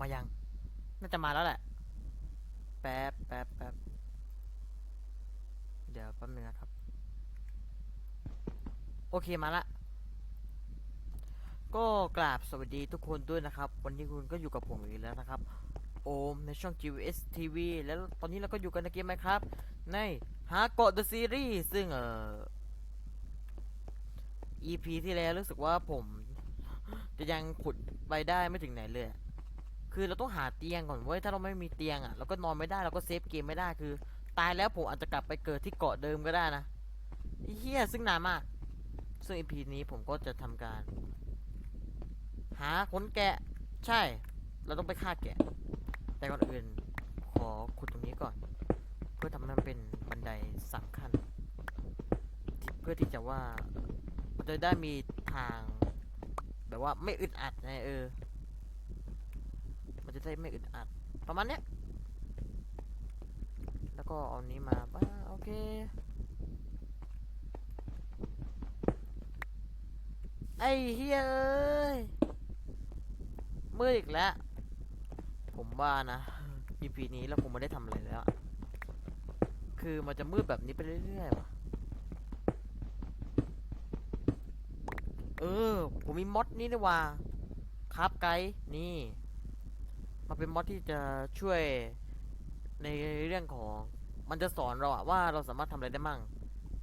มายัง น่าจะมาแล้วแหละ แป๊บแป๊บแป๊บเดี๋ยวแป๊บนึงนะครับ โอเคมาละ ก็กราบสวัสดีทุกคนด้วยนะครับ วันนี้คุณก็อยู่กับผมอีกแล้วนะครับ โอมในช่อง GVS TV แล้วตอนนี้เราก็อยู่กันในเกมไหมครับ ในหาเกาะ The Series ซึ่งเอ่อ EP ที่แล้วรู้สึกว่าผมจะยังขุด ไปได้ไม่ถึงไหนเลย คือเราต้องหาเตียงก่อนเว้ย ถ้าเราไม่มีเตียงอะเราก็นอนไม่ได้เราก็เซฟเกมไม่ได้คือ ตายแล้วผมอาจจะกลับไปเกิดที่เกาะเดิมก็ได้นะเฮียซึ่งนานมาก ซึ่ง EP นี้ผมก็จะทำการ หาขนแกะ ใช่ เราต้องไปฆ่าแกะ แต่ก่อนอื่นขอขุดตรงนี้ก่อน เพื่อทำให้มันเป็นบันไดสามขั้น เพื่อที่จะว่ามันจะได้มีทาง แบบว่าไม่อึดอัดไงเออ มันจะได้ไม่อึดอัด ประมาณเนี้ย แล้วก็เอานี้มาป้าโอเค ไอ้เฮ้ยเอ้ยมืดอีกแล้ว ผมว่านะ EP นี้เราคงไม่ได้ทำอะไรแล้ว คือมันจะมืดแบบนี้ไปเรื่อยๆว่ะ เออผมมีมอดนี่นี่ว่า ครับไกด์นี่ มาเป็นมอดที่จะช่วยในเรื่องของ มันจะสอนเราอะว่าเราสามารถทำอะไรได้มั่ง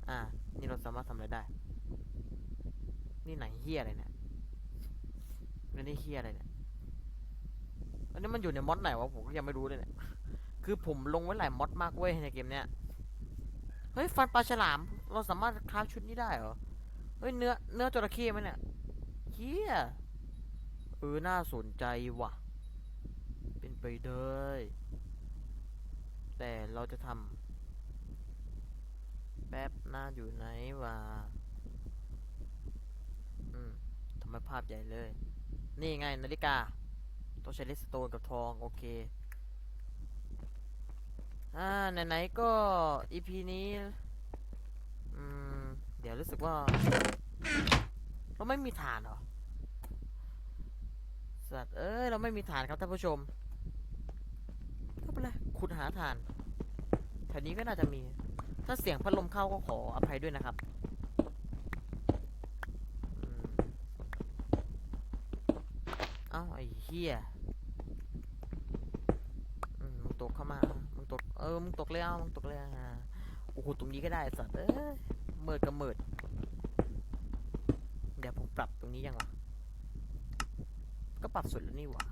อ่า นี่เราสามารถทำอะไรได้ นี่ไหนเฮียอะไรเนี่ยแล้วนี่เฮียอะไรเนี่ยอันนี้มันอยู่ในมอดไหนวะผมก็ยังไม่รู้เลยเนี่ย คือผมลงไว้หลายมอดมากเว้ยในเกมเนี้ย เฮ้ยฟันปลาฉลาม เราสามารถคราฟชุดนี้ได้เหรอ ฮ้ยเนื้อเนื้อจระเข้ไหมเนี่ยเฮียเออน่าสนใจว่ะ เป็นไปได้แต่เราจะทำแป๊บหน้าอยู่ไหนวะอืมทำไมภาพใหญ่เลย นี่ไงนาฬิกา ต้องใช้เลสโตนกับทอง โอเคอ่าไหนๆก็ EP นี้ อืม เดี๋ยวรู้สึกว่าเราไม่มีฐานเหรอสัตว์เอ้ยเราไม่มีฐานครับท่านผู้ชมไม่เป็นไรขุดหาฐานแถวนี้ก็น่าจะมี ถ้าเสียงพัดลมเข้าก็ขออภัยด้วยนะครับเอ้าไอ้เหี้ยมึงตกเข้ามา มึงตก เออ มึงตกแล้วมึงตกแล้วอะโอ้โห ตรงนี้ก็ได้สัตว์ เอ้ย มิดกับเมิดเดี๋ยวผมปรับตรงนี้ยังวะ ก็ปรับสุดแล้วนี่หว่า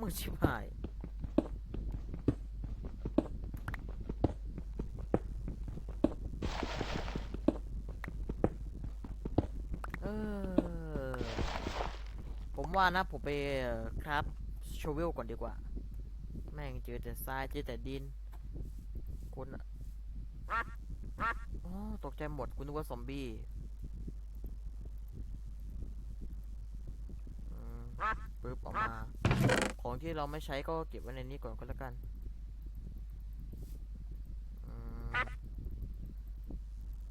มือชิบหายเออ ผมว่านะผมไปครับโชเวลก่อนดีกว่า แม่งเจอแต่ทรายเจอแต่ดินคนอะ อ๋อตกใจหมดกูนึกว่าซอมบี้ปึ๊บออกมา ของที่เราไม่ใช้ก็เก็บไว้ในนี้ก่อนก็แล้วกัน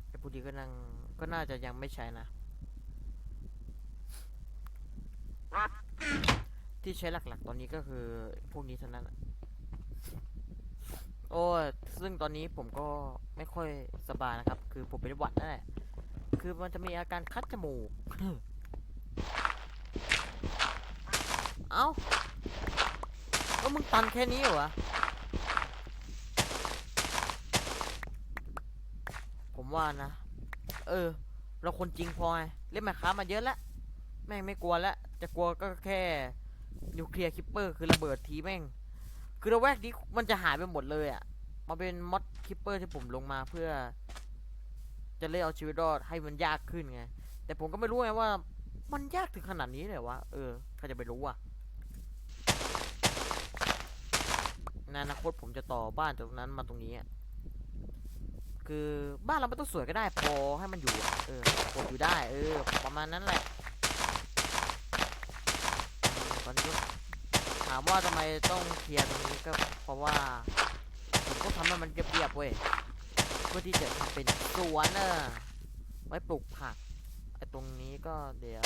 ไอ้พวกนี้ก็นั่งก็น่าจะยังไม่ใช้นะ ที่ใช้หลักๆตอนนี้ก็คือพวกนี้เท่านั้น โอ้ซึ่งตอนนี้ผมก็ไม่ค่อยสบายนะครับ คือผมเป็นหวัดนั่นแหละ คือมันจะมีอาการคัดจมูก เอ้า แล้วมึงตันแค่นี้เหรอ ผมว่านะ เออ เราคนจริงพอไงเล่นมาค้ามาเยอะแล้วแม่งไม่กลัวแล้ว จะกลัวก็แค่นิวเคลียร์คิปเปอร์คือระเบิดทีแม่ง คือระแวกนี้มันจะหายไปหมดเลยอะ่ะมาเป็นมอดคิปเปอร์ที่ผมลงมาเพื่อ จะเล่นเอาชีวิตรอดให้มันยากขึ้นไง แต่ผมก็ไม่รู้ไงว่า มันยากถึงขนาดนี้เลยวะเออใครจะไปรู้อะในอนาคตผมจะต่อบ้านจากตรงนั้นมาตรงนี้อะคือบ้านเราไม่ต้องสวยก็ได้พอให้มันอยู่อะเออพออยู่ได้ เออ ประมาณนั้นแหละตอนนี้ ถามว่าทำไมต้องเคลียร์ตรงนี้ก็เพราะว่าผมก็ทำให้มันเรียบๆเว้ยเพื่อที่จะทำเป็นสวนเนอะไว้ปลูกผักไอ้ตรงนี้ก็เดี๋ยว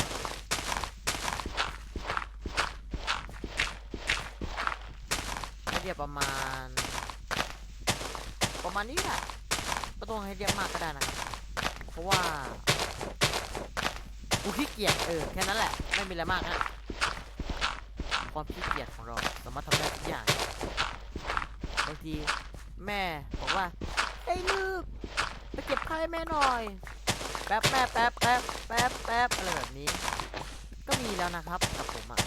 ให้เรียกประมาณ ประมาณนี้แหละไม่ต้องให้เรียกมากก็ได้นะเพราะว่ากูขี้เกียจเออแค่นั้นแหละไม่มีอะไรมากนะ ความขี้เกียจของเราสามารถทำได้ทุกอย่างบางทีแม่บอกว่าไอ้ลูกไปเก็บผ้าให้แม่หน่อย แป๊บแม่แป๊บแป๊บแป๊บแป๊บอะไรแบบนี้ ก็มีแล้วนะครับกับผมอะ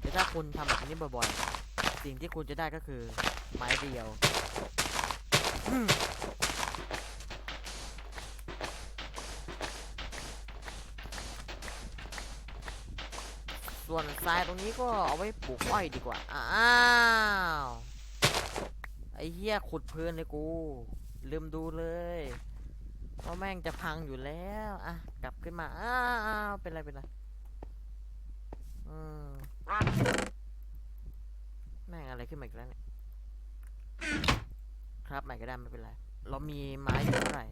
แต่ถ้าคุณทำแบบนี้บ่อยๆ สิ่งที่คุณจะได้ก็คือไม้เดียว ส่วนทรายตรงนี้ก็เอาไว้ปลูกอ้อยดีกว่า อ้าว ไอ้เหี้ยขุดเพลินเลยกู ลืมดูเลยว่าแม่งจะพังอยู่แล้ว อะ กลับขึ้นมา อ้าว เป็นไร เป็นไรอืมแม่งอะไรขึ้นมาอีกแล้วเนี่ย ครับใหม่ก็ได้ไม่เป็นไร เรามีไม้อยู่เท่าไหร่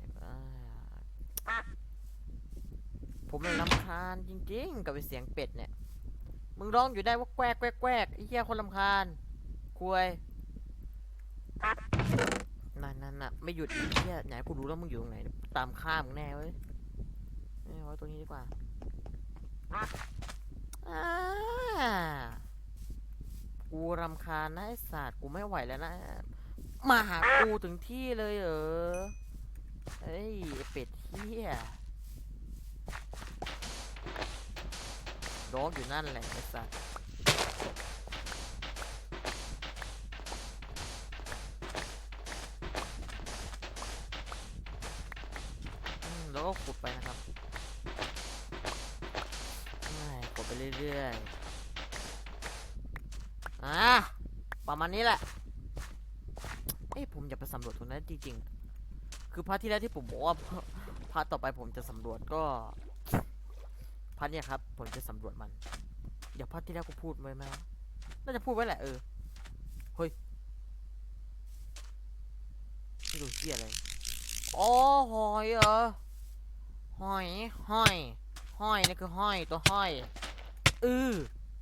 ผมเลยลำคาญจริงๆ กับเสียงเป็ดเนี่ย มึงร้องอยู่ได้ว่าแกวกแกวกแกวกไอ้เหี้ยคนลำคาญคุยนั่นนั่นน่ะไม่หยุดอีกเหี้ยไหนกูรู้แล้วมึงอยู่ตรงไหน ตามข้ามมึงแน่เว้ยเอาไว้ตรงนี้ดีกว่าอ่ากูรำคาญนะไอ้สัตว์กูไม่ไหวแล้วนะมาหากูถึงที่เลยเหรอเฮ้ยเป็ดเฮีย ร้องอยู่นั่นแหละไอ้สัตว์อืมแล้วก็ขุดไปนะครับไม่ขุดไปเรื่อยๆ อ่าประมาณนี้แหละ เอ้ยผมอยากไปสำรวจตรงนั้นจริงๆ คือพาร์ทที่แล้วที่ผมบอกว่าพาร์ทต่อไปผมจะสำรวจก็ พาร์ทเนี้ยครับ ผมจะสำรวจมันเดี๋ยวพาร์ทที่แล้วกูพูดไว้ไหมน่าจะพูดไว้แหละเออ เฮ้ยนี่ดูเหี้ยอะไรอ๋อหอยเหรอหอยห้อยห้อยนี่คือห้อยตัวห้อยเออ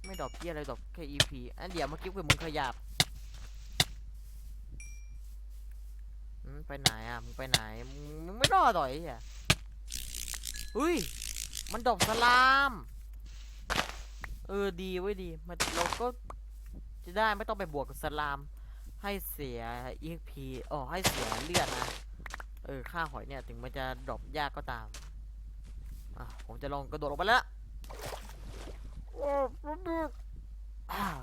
ไม่ดอกเบี้ยอะไรดอกแค่ EP อันเดี๋ยวเมื่อกี้คือมึงขยับไปไหนอะ มึงไปไหน มึงไม่รอดต่อยอะอุ้ย มันดอกสลาม เออดีไว้ยดี มันเราก็จะได้ไม่ต้องไปบวกกับสลาม ให้เสีย EP อ๋อให้เสียเลือดนะ เออค่าหอยเนี่ยถึงมันจะดรอปยากก็ตาม อะผมจะลองกระโดดลงไปแล้วโอ้ดูอ้าว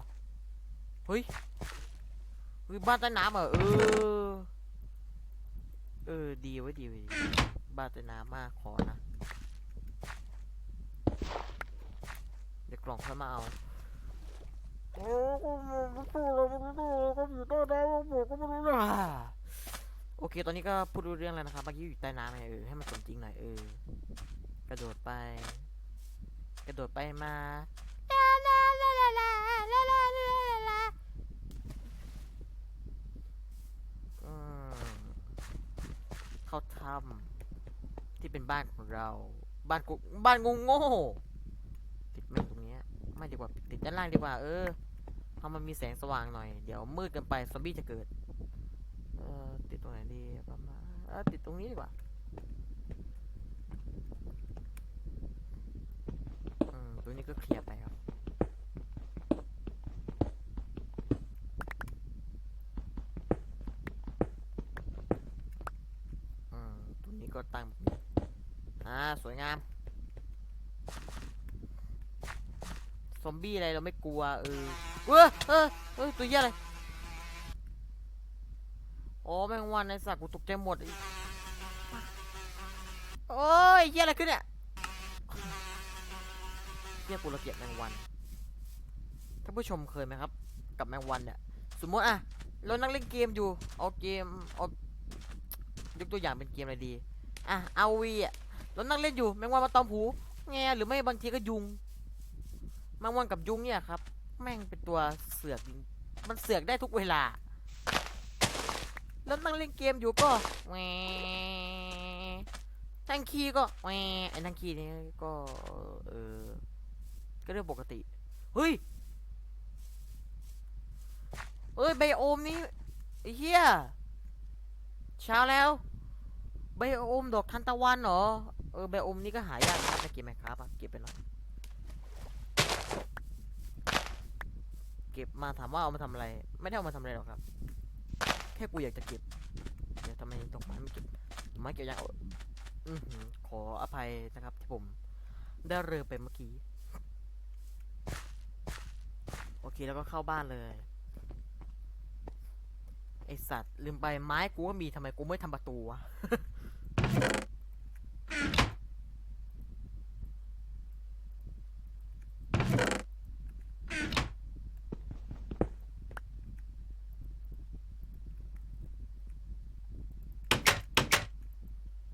เฮ้ยเฮ้ยบ้านใต้น้ำเหรอเออ เออดีไว้ยดีไว้ยดีบ้านใต้น้ำมากขอนะ จากกล่องค่อยมาเอาโอ้ก็ไม่ตู้เลยไม่ตู้เลยก็อยู่ใต้น้ำผมก็ไม่รู้นะโอเค ตอนนี้ก็พูดรู้เรื่องแล้วนะครับเมื่อกี้อยู่ใต้น้ำไงเออให้มันสมจริงหน่อยเออกระโดดไป กระโดดไปมาลาลาลาลาลาลาลาลาลาลาเขาทำที่เป็นบ้านของเรา บ้านกูบ้านงูโง่ติดไม่ ไม่ดีกว่าติดด้านล่างดีกว่า เออเพรามันมีแสงสว่างหน่อย เดี๋ยวมืดเกินไปซอมบี้จะเกิด เออติดตรงไหนดีประมาณเออติดตรงนี้ดีกว่าอืมตรงนี้ก็เคลียร์ไปครับอืมตัวนี้ก็ตั้งอ่าสวยงาม ซอมบี้อะไรเราไม่กลัวเออเออเออเออตัวเหี้ยอะไรโอ้แมงวันในสัตว์กูตกใจหมดโอ้ยเหี้ยอะไรขึ้นเนี่ยเหี้ยกูระเกียดแมงวันท่านผู้ชมเคยไหมครับ กับแมงวันเนี่ยสมมติอะเรานั่งเล่นเกมอยู่เอาเกมเอายกตัวอย่างเป็นเกมอะไรดีอะเอาวีอะเรานั่งเล่นอยู่แมงวันมาตอมหูแงหรือไม่บางทีก็ยุง แมงวันกับยุงเนี่ยครับ แม่งเป็นตัวเสือกจริงมันเสือกได้ทุกเวลา แล้วนั่งเล่นเกมอยู่ก็แหวแทงคีก็แหวไอ้แทงคีนี่ก็เออก็เรื่องปกติเฮ้ยเอ้ยไบโอมนี้ไอ้เหี้ยเช้าแล้วไบโอมดอกทันตะวันเหรอเออไบโอมนี้ก็หายากนะครับในเกมไหมครับเก็บไปหน่อย เก็บมาถามว่าเอามาทำอะไร ไม่ได้เอามาทำอะไรหรอกครับ แค่กูอยากจะเก็บเดี๋ยวทำไมตกไม้ไม่เก็บไม้เก็บยังอาอือหือขออภัยนะครับที่ผม ได้เรือไปเมื่อกี้ โอเคแล้วก็เข้าบ้านเลยไอสัตว์ลืมไปไม้กูก็มีทำไมกูไม่ทำประตูวะ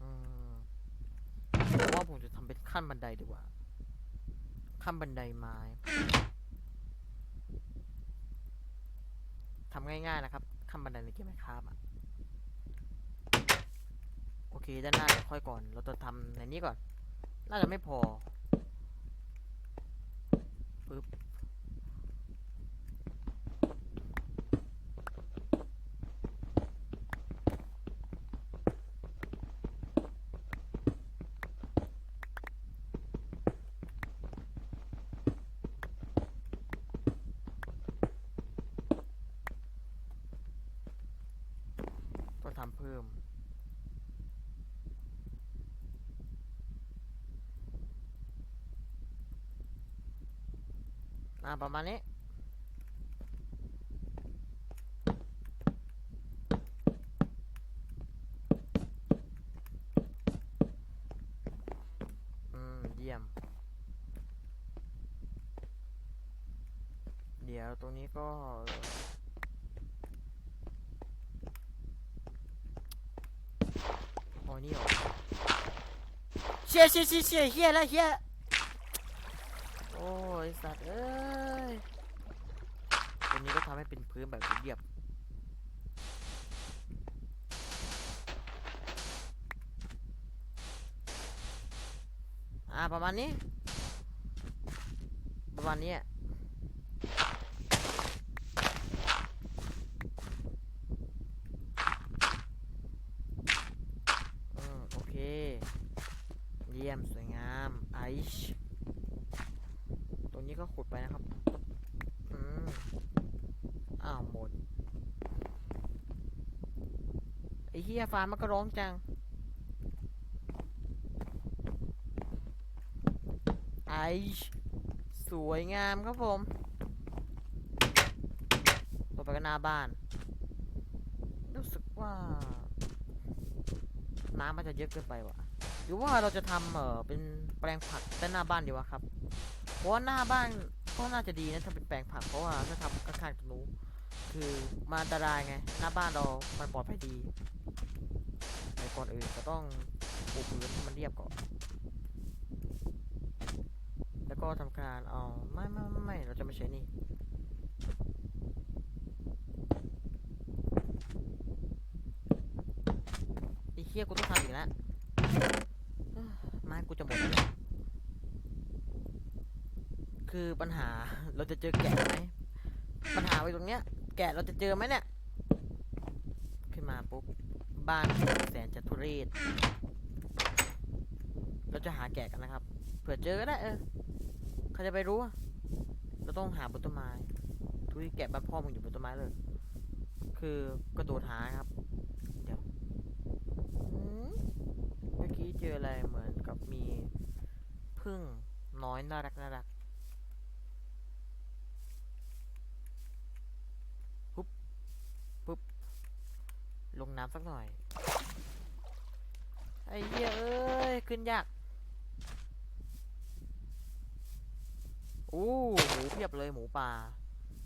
อืมผมว่าผมจะทำเป็น ขั้นบันไดดีกว่าขั้นบันไดไม้ทำง่ายๆนะครับขั้นบันไดในเกมไหมครับอะโอเค ด้านหน้าค่อยก่อน เราจะทำในนี้ก่อน น่าจะไม่พอปึ๊บ อ่าประมาณนี้เยี่ยม เดี๋ยวตรงนี้ก็โอ้นี่เหรอเชี่ยเชี่ยเชี่ยเชี่ยเฮียแล้วเฮีย สัตว์เอ้ยตัวนี้ก็ทำให้เป็นพื้นแบบเรียบอ่าประมาณนี้ ประมาณนี้อะอืมโอเค เยี่ยมสวยงามไอช์ตรงนี้ก็ขุดไปนะครับ อืม อ้าว หมด ไอ้เฮียฟาร์มมันก็ร้องจัง ไอช์สวยงามครับผมต่อไปก็หน้าบ้าน รู้สึกว่า น้ำมันจะเยอะเกินไปว่ะ หรือว่าเราจะทำเออเป็นแปลงผักด้านหน้าบ้านดีวะครับ เพราะหน้าบ้านก็น่าจะดีนะถ้าเป็นแปลงผักเพราะว่าถ้าทำข้างๆตรงนู้น คือมาอันตรายไง หน้าบ้านเรา มันปลอดภัยดีแต่ก่อนอื่นก็ต้องปูพื้นให้มันเรียบก่อน แล้วก็ทำการเอาไม่ไม่ไม่ไม่เราจะไม่ใช้นี่ ไอ้เคี้ยกูต้องทำอีกแล้วไม้กูจะหมดแล้วคือปัญหาเราจะเจอแกะไหมปัญหาไว้ตรงเนี้ย กะเราจะเจอไหมเนี่ย ขึ้นมาปุ๊บ บ้านแสนจะทุเรศเราจะหาแกะกันนะครับ เผื่อเจอก็ได้เออใครจะไปรู้เราต้องหาบนต้นไม้ทุยแกะบ้านพ่อมึงอยู่บนต้นไม้เลย คือกระโดดหาครับ เดี๋ยวเมื่อกี้เจออะไรเหมือนกับมีพึ่งน้อยน่ารักน่ารักปุ๊บปุ๊บ ลงน้ำสักหน่อย ไอ้เหี้ยเอ้ย ขึ้นยากโอ้หมูเพียบเลยหมูป่า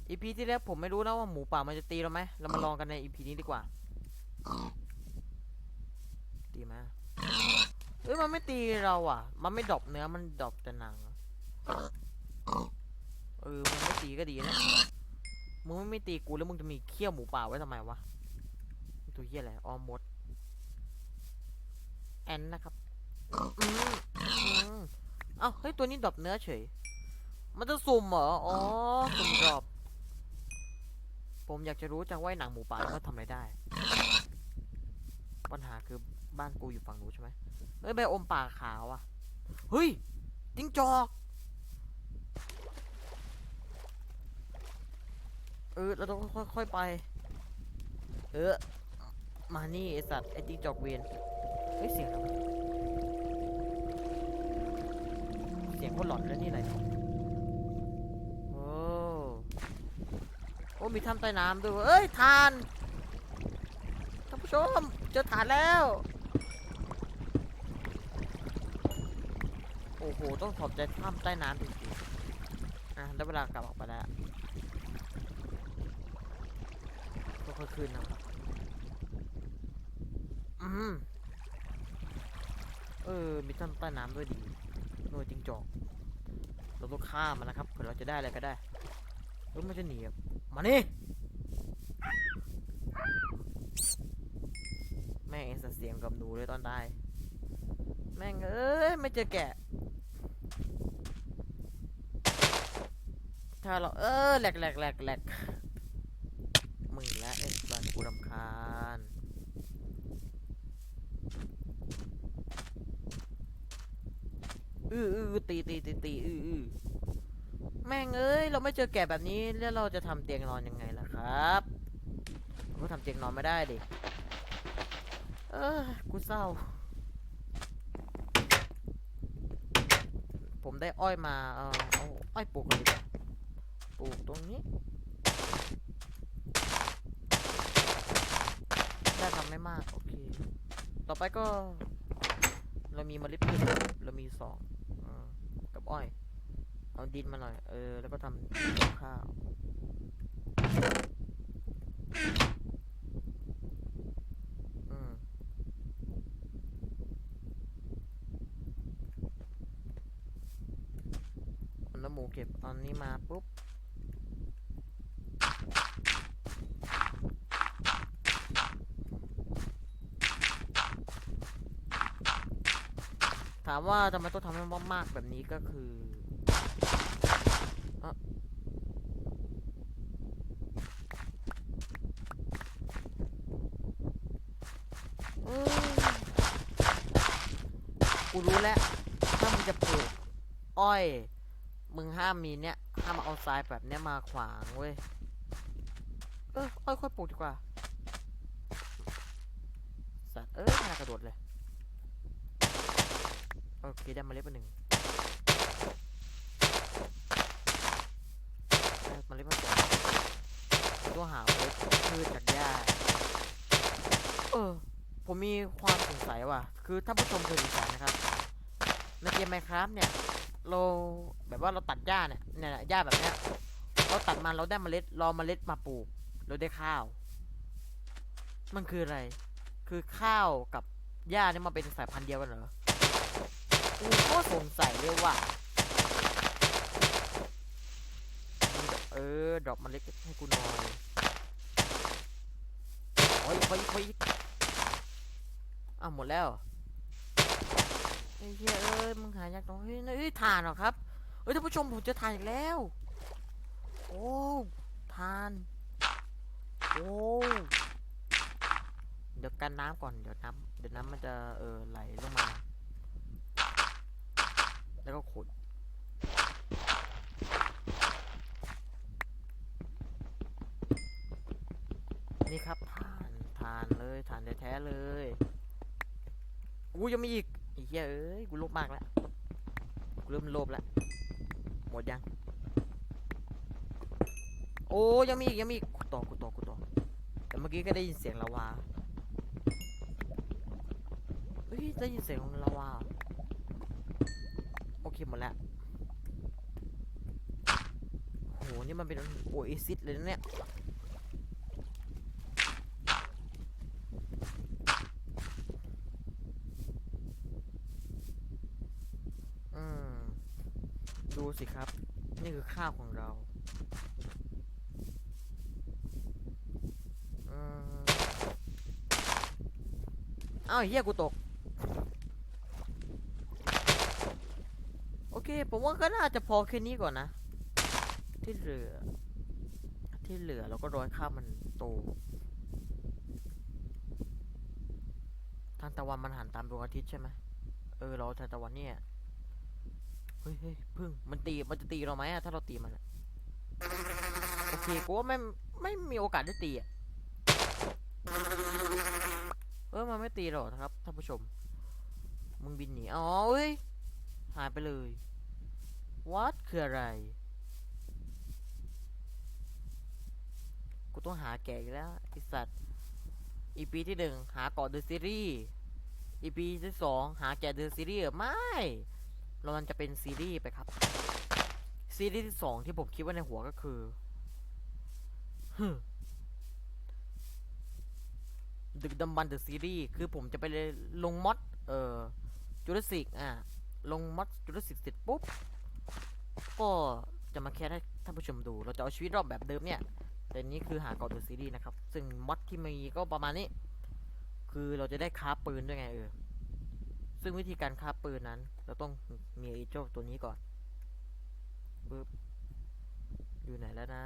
อีพีที่แล้วผมไม่รู้นะว่าหมูป่ามันจะตีเราไหมเรามาลองกันในอีพีนี้ดีกว่า ตีมาเอ้ยมันไม่ตีเราอะ มันไม่ดอปเนื้อมันดอปแต่หนังเออมึงไม่ตีก็ดีนะมึงไม่ตีกูแล้วมึงจะมีเขี้ยวหมูป่าไว้ทำไมวะ ตัวเหี้ยอะไรออมมด แอนนะครับเอ้าเฮ้ย ตัวนี้ดรอปเนื้อเฉย มันจะสุ่มเหรอ อ๋อ สุ่มดรอปผมอยากจะรู้จังว่าไอ้หนังหมูป่ามันทำอะไรได้ ปัญหาคือบ้านกูอยู่ฝั่งนู้นใช่ไหมเฮ้ยใบอมป่าขาวอะ เฮ้ยจิ้งจอก เออ เราต้องค่อยๆไป เออ มานี่ไอสัตว์ไอจิ้งจอกเวียนเฮ้ยเสียงอะไรเสียงคนหลอนแล้วนี่อะไรโอ้โอ้มีถ้ำใต้น้ำด้วยเว้ยเอ้ยทานท่านผู้ชมเจอฐานแล้ว โอ้โหต้องขอบใจถ้ำใต้น้ำจริงๆอะได้เวลากลับออกไปแล้วค่อยขึ้นนะครับ อืมเออ มีถ้ำใต้น้ำด้วยดีหน่วยจิงจอก เราต้องฆ่ามันนะครับเผื่อเราจะได้อะไรก็ได้เฮ้ยมันจะหนีมานี่แม่งเองสัตว์เสียงกับหนูเลยตอนตาย แม่งเอ้ยไม่เจอแกะ ถ้าเราเออแหลกแหลกแหลกแหลกมึงและไอ้สัตว์กูรำคาญ อืออือตีตีตีตีอืออือแม่งเอ้ย เราไม่เจอแกะแบบนี้แล้วเราจะทำเตียงนอนยังไงล่ะครับเราก็ทำเตียงนอนไม่ได้ดิ เออกูเศร้า ผมได้อ้อยมาเออเอาอ้อยปลูกกันดีกว่าปลูกตรงนี้ ได้ทำไม่มาก โอเค ต่อไปก็ เรามีเมล็ดพืชเรามีสอง อ้อย เอาดินมาหน่อย เออ แล้วก็ทำข้าวอันน้ำหมูเก็บตอนนี้มาปุ๊บามว่าทำไมต้องทำให้มากๆแบบนี้ก็คือเอ้อเอ้ยกูรู้แล้ว ถ้ามึงจะปลูกอ้อย มึงห้ามมีเนี่ยห้ามเอาทรายแบบเนี้ยมาขวางเว้ย เอออ้อยค่อยปลูกดีกว่า สัตว์เอ้ยน่ากระโดดเลย โอเคได้เมาเล็ดมาหนึ่งได้เมาเล็ดมาสองตัวหาเมล็ดพืชจากหญ้าเออ ผมมีความสงสัยว่ะ คือถ้าผู้ชมเคยสงสัยนะครับในเกมไมครับเนี่ย เราแบบว่าเราตัดหญ้าเนี่ยเนี่ยหญ้าแบบเนี้ยเราตัดมาเราได้เมล็ดรอเมล็ดมาปลูก เราได้ข้าว มันคืออะไร คือข้าวกับหญ้าเนี่ยมันเป็นสายพันธุ์เดียวกันเหรอ กูก็สงสัยเลยว่าเออดรอปมันเล็กให้กูหน่อยโอ้ยโอ้ยโอ้ยอ้าวหมดแล้วไอ้เหี้ยเอ้ยมึงหายากตรงเฮ้ยเฮ้ยทานเหรอครับเฮ้ยท่านผู้ชมผมจะทานอีกแล้ว โอ้ทาน โอ้เดี๋ยวกันน้ำก่อนเดี๋ยวน้ำเดี๋ยวน้ำมันจะเออไหลลงมา แล้วก็ขุดนี่ครับทานทานเลยทานแท้ๆเลยกูยังมีอีกไอ้เหี้ยเอ้ยกูโลภมากแล้วกูเริ่มโลภแล้วหมดยัง โอ้ยังมีอีกยังมีอีกกูต่อกูต่อกูต่อแต่เมื่อกี้ก็ได้ยินเสียงลาวาเฮ้ยได้ยินเสียงของลาวา โอเคหมดแล้วโหนี่มันเป็นโอเอซิสเลยนะเนี่ยอืมดูสิครับ นี่คือข้าวของเราอืมอ้าวเฮียกูตก โอเค ผมว่าก็น่าจะพอแค่นี้ก่อนนะ ที่เหลือ ที่เหลือเราก็ร้อให้ข้าวมันโตทางตะวันมันหันตามดวงอาทิตย์ใช่ไหมเออเราทางตะวันเนี่ยเฮ้ยเฮ้ยพึ่งมันตีมันจะตีเราไหมอะถ้าเราตีมันโอเคกูว่าไม่ไม่มีโอกาสได้ตีอะเออมันไม่ตีหรอกครับท่านผู้ชม มึงบินหนีอ๋อเฮ้ยหายไปเลย วัดคืออะไร กูต้องหาแกอีกแล้วไอสัตว์ อีพีที่หนึ่งหาเกาะเดอะซีรีส์ อีพีที่สองหาแกเดอะซีรีส์หรอไม่ เรามันจะเป็นซีรีส์ไปครับ ซีรีส์ที่สองที่ผมคิดว่าในหัวก็คือฮดึกดำบรรเดอะซีรีส์คือผมจะไปเลยลงมอด เอ่อจูราสสิกอะ ลงมอดจูราสสิกเสร็จปุ๊บ ก็จะมาแคสให้ท่านผู้ชมดู เราจะเอาชีวิตรอบแบบเดิมเนี่ย แต่นี้คือหาเกาะดอซีรีส์นะครับ ซึ่งมอดที่มีก็ประมาณนี้ คือเราจะได้คราปืนด้วยไงเออ ซึ่งวิธีการคราปืนนั้น เราต้องมีไอ้เจ้าตัวนี้ก่อนปึ๊บอยู่ไหนแล้วนะ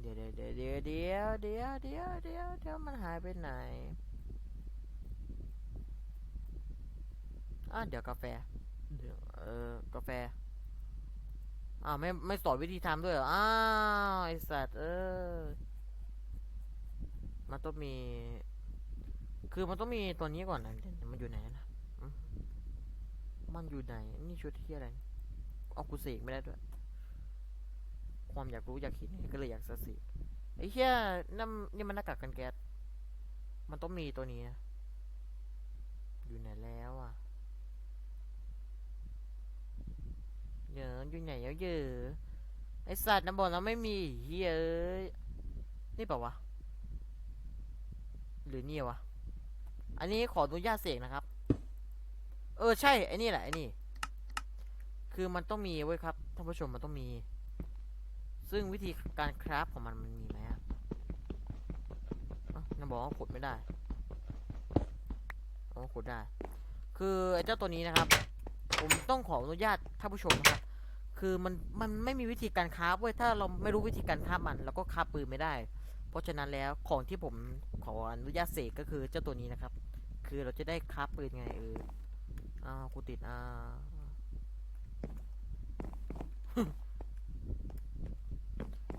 เดี๋ยวเดี๋ยวเดี๋ยวเดี๋ยวเดี๋ยวเดี๋ยวเดี๋ยวเดี๋ยวเดี๋ยวมันหายไปไหนอะเดี๋ยวกาแฟ เดี๋ยวเออกาแฟอ้าวไม่ไม่สอนวิธีทำด้วยเหรอ อ้าวไอสัตว์เออ มันต้องมี คือมันต้องมีตัวนี้ก่อนนะเดี๋ยวมันอยู่ไหนนะ มันอยู่ไหน นี่ชุดที่อะไร เอากูเสกไม่ได้ด้วย ความอยากรู้อยากเห็นก็เลยอยากสะสีไอ้เหี้ยนั่นนี่มันหน้ากากกันแก๊ส มันต้องมีตัวนี้นะ อยู่ไหนแล้วอะ เยอะอยู่ไหนเยอะไอสัตว์นะบอกแล้วไม่มีเฮ้ยนี่เปล่าวะ หรือนี่วะ อันนี้ขออนุญาตเสกนะครับ เออใช่ไอ้นี่แหละไอ้นี่ คือมันต้องมีเว้ยครับท่านผู้ชมมันต้องมี ซึ่งวิธีการคราฟของมันมันมีไหมอะเอ้านั่นบอกว่าขุดไม่ได้อ๋อขุดได้ คือไอ้เจ้าตัวนี้นะครับ ผมต้องขออนุญาตท่านผู้ชมนะครับคือมันมันไม่มีวิธีการคราฟเว้ยถ้าเราไม่รู้วิธีการคราฟมันเราก็คราฟปืนไม่ได้ เพราะฉะนั้นแล้วของที่ผมขออนุญาตเสกก็คือเจ้าตัวนี้นะครับ คือเราจะได้คราฟปืนไงเอออ้าวกูติดอ่า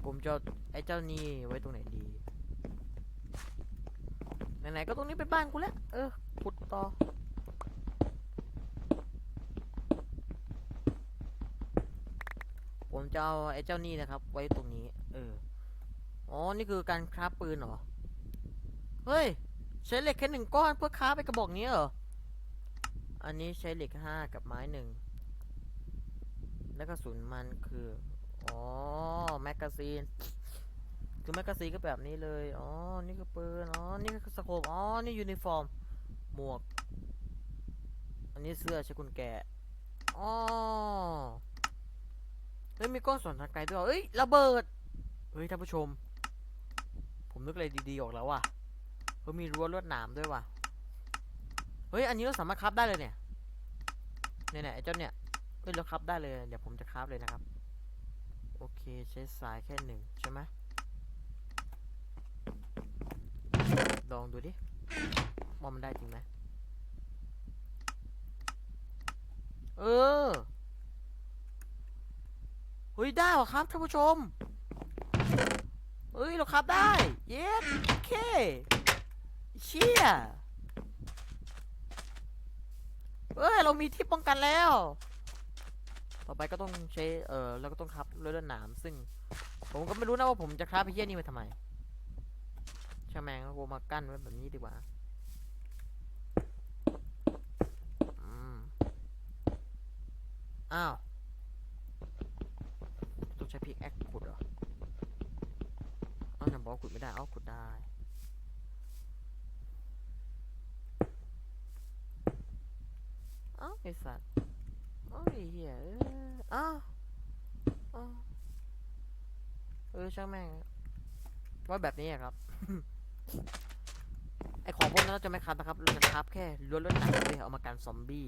ผมจะไอ้เจ้านี่ไว้ตรงไหนดีไหนๆก็ตรงนี้เป็นบ้านกูแล้วเออขุดต่อ ผมจะเอาไอ้เจ้านี่นะครับ ไว้ตรงนี้ เออ อ๋อ นี่คือการคราฟปืนเหรอ เฮ้ย ใช้เหล็กแค่หนึ่งก้อนเพื่อคราฟไปกระบอกนี้เหรอ อันนี้ใช้เหล็กห้ากับไม้หนึ่ง แล้วกระสุนมันคือ อ๋อ แมกกาซีน คือแมกกาซีนก็แบบนี้เลย อ๋อ นี่คือปืน อ๋อ นี่คือสโคป อ๋อ นี่ยูนิฟอร์ม หมวก อันนี้เสื้อใช้คุณแกะอ๋อเฮ้ยมีก้อนส่วนทางไกลด้วยเรอเอ้ยระเบิด เฮ้ยท่านผู้ชม ผมนึกอะไรดีๆออกแล้วว่ะเฮ้ยมีรั้วลวดหนามด้วยว่ะ เฮ้ยอันนี้เราสามารถคราฟได้เลยเนี่ย เนี่ยเนี่ยไอ้เจ้าเนี่ยเฮ้ยเราคราฟได้เลย เดี๋ยวผมจะคราฟเลยนะครับ โอเคใช้สายแค่หนึ่งใช่ไหมลองดูดิว่ามันได้จริงไหมเออ ฮ้ยได้หรอครับท่านผู้ชมเฮ้ยเราครับได้ เย้โอเคเชี่ยเอ้ยเรามีที่ป้องกันแล้ว ต่อไปก็ต้องใช้เออแล้วก็ต้องครับเรือดหนามซึ่ง ผมก็ไม่รู้นะว่าผมจะครับไอ้เหี้ยนี่มาทำไมช่างแมงก็กูมากั้นไว้แบบนี้ดีกว่าอ้าว ต้องใช้พิกแอคขุดเหรอ อ้าวไหนบอกขุดไม่ได้เอ้าขุดได้เอ้าไอสัตว์เอ้ยเหี้ยเอ้ยอ้าวอ้าเออช่างแม่งว่าแบบนี้ครับ ไอของพวกนั้นเราจะไม่คับนะครับ เราจะคับแค่ล้วนๆหนังเลยเอามากันซอมบี้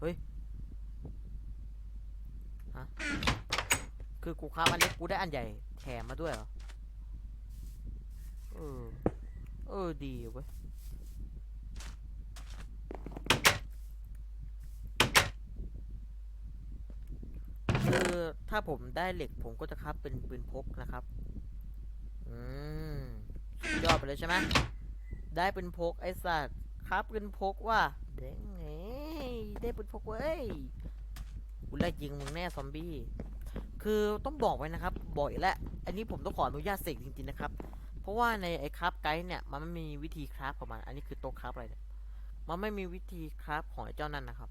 เฮ้ย ฮะ คือกูค้าอันเล็กกูได้อันใหญ่แถมมาด้วยเหรอ ออ เออ ดีเว้ยคือถ้าผมได้เหล็กผมก็จะครับเป็นปืนพกนะครับ อืมยอดไปเลยใช่ไหมได้ปืนพกไอ้สัตว์ครับปืนพกว่าเด้งไงได้ปืนพกเว้ยกูไล่ยิงมึงแน่ซอมบี้ คือต้องบอกไว้นะครับบอกอีกแล้วอันนี้ผมต้องขออนุญาตเสกจริงๆนะครับ ราะว่าในไอ้คราฟไกด์เนี่ยมันไม่มีวิธีคราฟของมันอันนี้คือโต๊ะคราฟอะไรเนี่ยมันไม่มีวิธีคราฟของไอ้เจ้านั่นนะครับ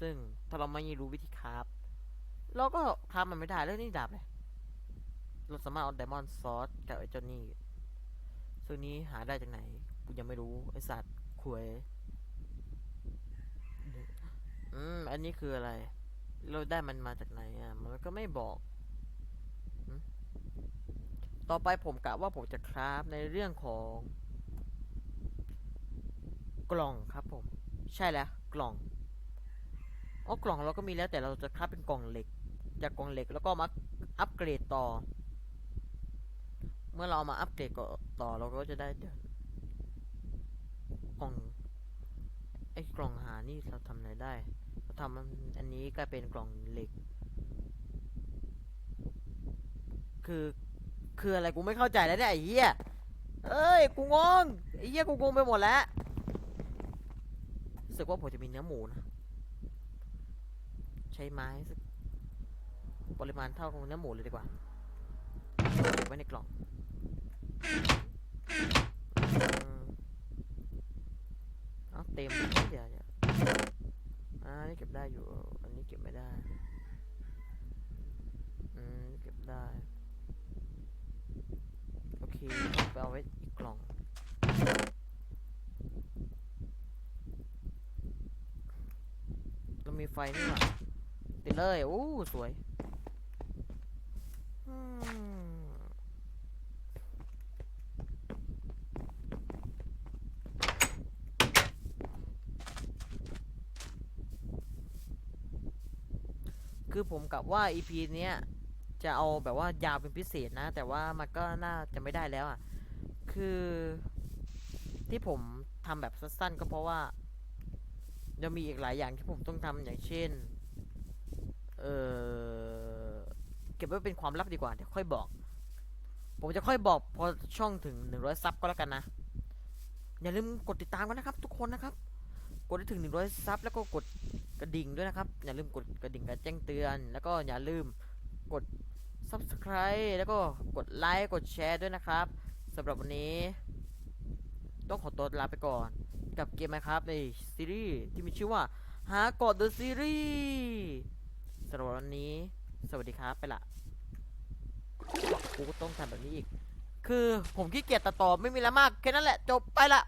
ซึ่งถ้าเราไม่รู้วิธีคราฟเราก็คราฟมันไม่ได้แล้วนี่ดาบเลยเราสามารถเอาไดมอนด์ซอสกับไอ้เจ้านี่ซึ่งนี้หาได้จากไหนกูยังไม่รู้ไอ้สัตว์ขวยอืมอันนี้คืออะไร เราได้มันมาจากไหนอะ มันก็ไม่บอก ต่อไปผมกะว่าผมจะคราฟในเรื่องของกล่องครับผม ใช่แล้วกล่องอ๋อกล่องเราก็มีแล้วแต่เราจะคราฟเป็นกล่องเหล็ก จากกล่องเหล็กแล้วก็มาอัปเกรดต่อ เมื่อเราเอามาอัปเกรดต่อเราก็จะได้กล่องไอ้กล่องหานี่เราทำอะไรได้ เราทำอันนี้ก็เป็นกล่องเหล็ก คือ คืออะไรกูไม่เข้าใจแล้วเนี่ยไอ้เหี้ยเอ้ยกูงงไอ้เหี้ยกูงงไปหมดแล้วรู้สึกว่าผมจะมีเนื้อหมูนะใช้ไม้สักปริมาณเท่ากับเนื้อหมูเลยดีกว่าเก็บไว้ในกล่องเอาเต็มเยเดี๋ยวอ่านี่เก็บได้อยู่ อันนี้เก็บไม่ได้ อืม เก็บได้ ไปเอาไว้อีกกล่อง เรามีไฟนี่หว่าติดเลยโอ้สวยคือผมกับว่า EP เนี้ย จะเอาแบบว่ายาวเป็นพิเศษนะ แต่ว่ามันก็น่าจะไม่ได้แล้วอะ คือที่ผมทำแบบสั้นๆก็เพราะว่ายังมีอีกหลายอย่างที่ผมต้องทำอย่างเช่น เออเก็บไว้เป็นความลับดีกว่าเดี๋ยวค่อยบอก ผมจะค่อยบอกพอช่องถึงหนึ่งร้อยซับก็แล้วกันนะ อย่าลืมกดติดตามกันนะครับ ทุกคนนะครับ กดให้ถึงหนึ่งร้อยซับแล้วก็กดกระดิ่งด้วยนะครับ อย่าลืมกดกระดิ่งการแจ้งเตือน แล้วก็อย่าลืมกด subscribe แล้วก็กดไลค์กดแชร์ด้วยนะครับสำหรับวันนี้ ต้องขอตัวลาไปก่อน กับเกมนะครับในซีรีส์ที่มีชื่อว่าหากด The Series สำหรับวันนี้ สวัสดีครับไปละกูต้องทำแบบนี้อีก คือผมขี้เกียจตัดต่อไม่มีอะไรมาก แค่นั้นแหละ จบไปละ